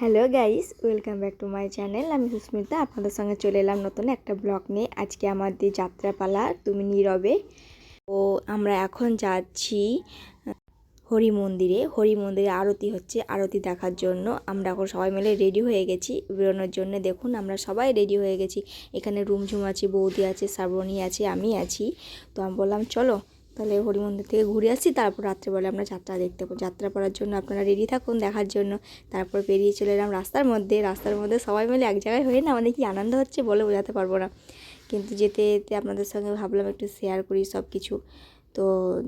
Hello guys, welcome back to my channel. আমি সুস্মিতা, আপনাদের সঙ্গে চলে এলাম নতুন একটা ব্লগ নিয়ে। আজকে আমাদের যাত্রাপালা, তুমি নীরবে। ও আমরা এখন যাচ্ছি হরি মন্দিরে। হরি মন্দিরে আরতি হচ্ছে, আরতি দেখার জন্য। আমরা এখন সবাই মিলে রেডি হয়ে গেছি। বেরোনোর জন্য দেখুন, আমরা সবাই রেডি হয়ে গেছি। এখানে রুমঝুম আছে, বৌদি আছে, শ্রাবণী আছে, আমি আছি। তো আমি বললাম, চলো তাহলে হরি মন্দির থেকে ঘুরে আসি, তারপর রাত্রেবেলা আমরা যাত্রা দেখতে পাবো। যাত্রা করার জন্য আপনারা রেডি থাকুন দেখার জন্য। তারপর বেরিয়ে চলে এলাম রাস্তার মধ্যে। রাস্তার মধ্যে সবাই মিলে এক জায়গায় হয়ে না আমাদের কি আনন্দ হচ্ছে বলে বোঝাতে পারব না। কিন্তু যেতে যেতে আপনাদের সঙ্গে ভাবলাম একটু শেয়ার করি সব কিছু তো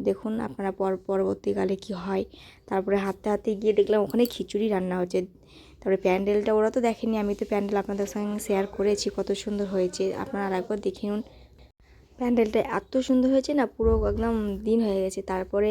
দেখুন আপনারা পর, পরবর্তীকালে কি হয়। তারপরে হাতে হাতে গিয়ে দেখলাম ওখানে খিচুড়ি রান্না হচ্ছে। তারপরে প্যান্ডেলটা ওরা তো দেখেনি, আমি তো প্যান্ডেল আপনাদের সঙ্গে শেয়ার করেছি কত সুন্দর হয়েছে। আপনারা আরেকবার দেখে নিন। প্যান্ডেলটা এত সুন্দর হয়েছে না পুরো একদম দিন হয়ে গেছে। তারপরে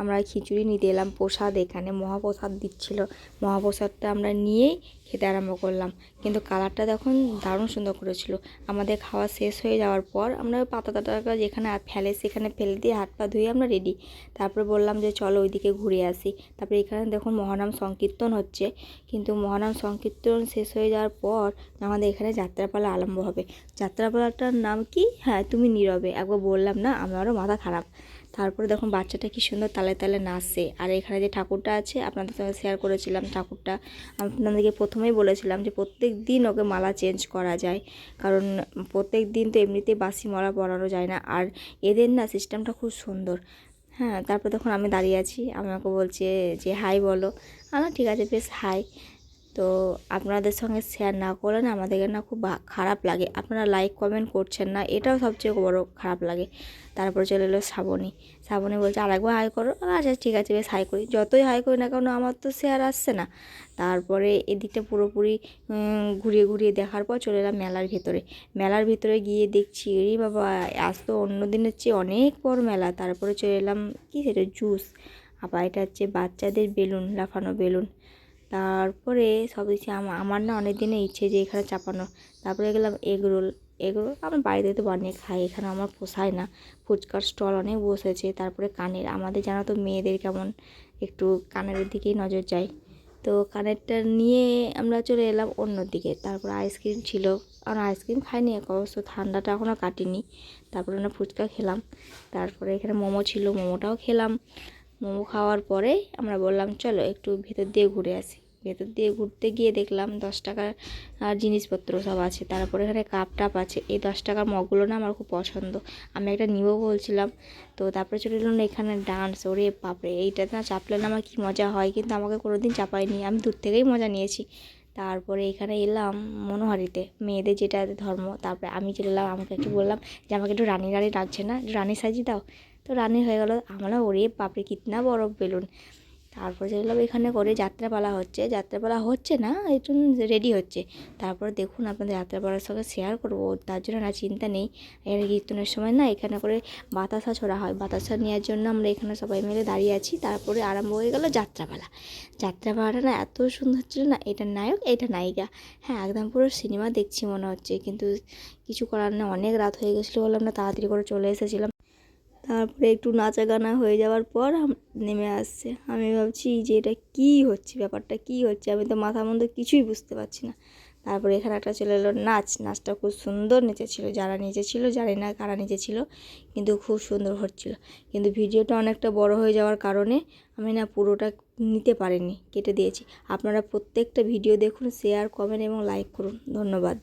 আমরা খিচুড়ি নিতে এলাম, প্রসাদ এখানে, মহাপ্রসাদ দিচ্ছিল। মহাপ্রসাদটা আমরা নিয়েই খেতে আরম্ভ করলাম। কিন্তু কালারটা তখন দারুণ সুন্দর করেছিল। আমাদের খাওয়া শেষ হয়ে যাওয়ার পর আমরা পাতা টাতা যেখানে ফেলে সেখানে ফেলে দিয়ে হাত পা ধুয়ে আমরা রেডি তারপরে বললাম যে, চলো ওইদিকে ঘুরে আসি। তারপরে এখানে দেখুন মহানাম সংকীর্তন হচ্ছে। কিন্তু মহানাম সংকীর্তন শেষ হয়ে যাওয়ার পর আমাদের এখানে যাত্রাপালা আরম্ভ হবে। যাত্রাপালাটার নাম কি? হ্যাঁ তুমি নীরবে। একবার বললাম না, আমারও মাথা খারাপ। তারপরে দেখুন বাচ্চাটা কি সুন্দর, তালে তালে নাচে। আর এখানে যে ঠাকুরটা আছে, আপনাদের সঙ্গে শেয়ার করেছিলাম ঠাকুরটা। আপনাদেরকে প্রথমেই বলেছিলাম যে প্রত্যেক দিন ওকে মালা চেঞ্জ করা যায়। কারণ প্রত্যেক দিন তো এমনিতেই বাসি মালা পরানো যায় না। আর এদের না সিস্টেমটা খুব সুন্দর। হ্যাঁ তারপর তখন আমি দাঁড়িয়ে আছি। আমাকে বলছে যে হাই বলো। আমার ঠিক আছে, বেশ হাই তো আপনাদের সঙ্গে শেয়ার না করলে না আমাদেরকে না খুব খারাপ লাগে। আপনারা লাইক কমেন্ট করছেন না, এটাও সবচেয়ে বড় খারাপ লাগে। তারপরে চলে এলো শ্রাবণী। শ্রাবণী বলছে, আরেকবার হাই করো? আচ্ছা ঠিক আছে, বেশ হাই করি। যতই হাই করি না কেন, আমার তো শেয়ার আসছে না। তারপরে এদিকটা পুরোপুরি ঘুরিয়ে ঘুরিয়ে দেখার পর চলে এলাম মেলার ভিতরে। মেলার ভিতরে গিয়ে দেখছি এই বাবা, আজ তো অন্য দিনের চেয়ে অনেক বড় মেলা। তারপরে চলে এলাম, কী সেটা, জুস। আবার এটা হচ্ছে বাচ্চাদের বেলুন, লাফানো বেলুন। তারপরে সব কিছু আমার না অনেক দিনের ইচ্ছে যে এখানে চাপানো। তারপরে গেলাম এগ রোল এগ রোল আমার বাড়িতে তো বানিয়ে খাই, এখানে আমার পোষায় না। ফুচকার স্টল অনেক বসেছে, তারপরে কানের, আমাদের জানা তো মেয়েদের কেমন? একটু কানের দিকেই নজর যায়। তো কানেরটা নিয়ে আমরা চলে এলাম অন্য দিকে। তারপর আইসক্রিম ছিল। আর আইসক্রিম খাইনি, এক অবশ্য ঠান্ডাটা এখনও কাটিনি। তারপরে আমরা ফুচকা খেলাম। তারপরে এখানে মোমো ছিল, মোমোটাও খেলাম। মোমো খাওয়ার পরে আমরা বললাম, চলো একটু ভেতর দিয়ে ঘুরে আসি। ভেতর দিয়ে ঘুরতে গিয়ে দেখলাম দশ টাকার আর জিনিসপত্র সব আছে। তারপরে এখানে কাপ টাপ আছে। এই দশ টাকার মগগুলো না আমার খুব পছন্দ। আমি একটা নিব বলছিলাম। তো তারপরে চলে এলাম এখানে ডান্স ওরে বাপরে এইটাতে না চাপলে না আমার কী মজা হয়? কিন্তু আমাকে কোনো দিন চাপায়নি। আমি দূর থেকেই মজা নিয়েছি। তারপরে এখানে এলাম মনোহারিতে, মেয়েদের যেটা ধর্ম। তারপরে আমি চলে এলাম, আমাকে একটু বললাম যে, আমাকে একটু রানী রানী লাগছে না? রানী সাজিয়ে দাও। তো রানি হয়ে গেল। আমরা, ওরে বাপরে, কিতনা বড় বেলুন। তারপর যেগুলো এখানে করে যাত্রাপালা হচ্ছে যাত্রাপালা হচ্ছে না, একটু রেডি হচ্ছে। তারপর দেখুন আপনাদের যাত্রাপালার সঙ্গে শেয়ার করব, তার জন্য না চিন্তা নেই। এখানে কীর্তনের সময় না এখানে করে বাতাসা ছোড়া হয়। বাতাসা নেওয়ার জন্য আমরা এখানে সবাই মিলে দাঁড়িয়ে আছি। তারপরে আরম্ভ হয়ে গেল যাত্রাপালা। যাত্রাপালাটা না এত সুন্দর ছিল না, এটা নায়ক, এটা নায়িকা। হ্যাঁ একদম পুরো সিনেমা দেখছি মনে হচ্ছে। কিন্তু কিছু করার না অনেক রাত হয়ে গেছিল বললাম না, তাড়াতাড়ি করে চলে এসেছিলাম। তারপরে একটু নাচা গানা হয়ে যাওয়ার পর নেমে আসছে। আমি ভাবছি, যে এটা কী হচ্ছে? ব্যাপারটা কী হচ্ছে? আমি তো মাথা মধ্যে কিছুই বুঝতে পারছি না। তারপরে এখানে একটা চলে এলো, নাচ। নাচটা খুব সুন্দর নেচেছিলো। যারা নেচেছিলো, জানি না কারা নেচেছিল, কিন্তু খুব সুন্দর হচ্ছিল। কিন্তু ভিডিওটা অনেকটা বড় হয়ে যাওয়ার কারণে আমি না পুরোটা নিতে পারিনি, কেটে দিয়েছি। আপনারা প্রত্যেকটা ভিডিও দেখুন, শেয়ার, কমেন্ট এবং লাইক করুন। ধন্যবাদ।